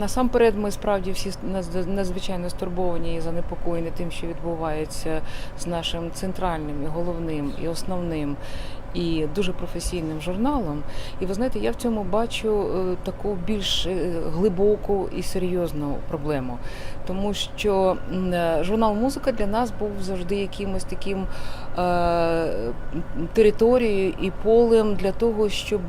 Насамперед, ми справді всі надзвичайно стурбовані і занепокоєні тим, що відбувається з нашим центральним і головним і основним і дуже професійним журналом. І ви знаєте, я в цьому бачу е, таку більш е, глибоку і серйозну проблему, тому що е, журнал Музика для нас був завжди якимось таким е, територією і полем для того, щоб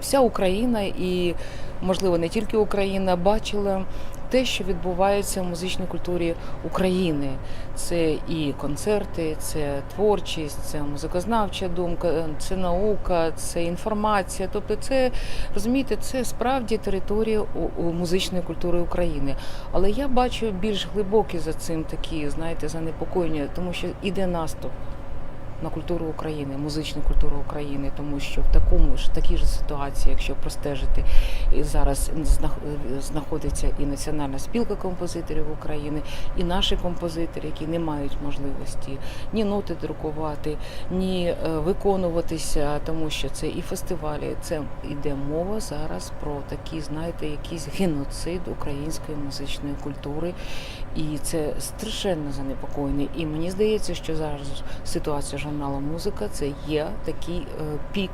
вся Україна і, можливо, не тільки Україна бачила те, що відбувається в музичній культурі України. Це і концерти, це творчість, це музикознавча думка, це наука, це інформація. Тобто, це розумієте, це справді територія музичної культури України. Але я бачу більш глибокі за цим такі, знаєте, занепокоєння, тому що іде наступ на культуру України, музичну культуру України, тому що в такому ж такій ж ситуації, якщо простежити, і зараз знах- знаходиться і Національна спілка композиторів України, і наші композитори, які не мають можливості ні ноти друкувати, ні е, виконуватися, тому що це і фестивалі, це йде мова зараз про такі, знаєте, якийсь геноцид української музичної культури. І це страшенно занепокоєння. І мені здається, що зараз ситуація журналу Музика це є такий е, пік.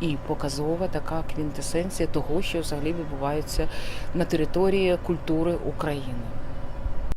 І показова така квінтесенція того, що взагалі відбувається на території культури України.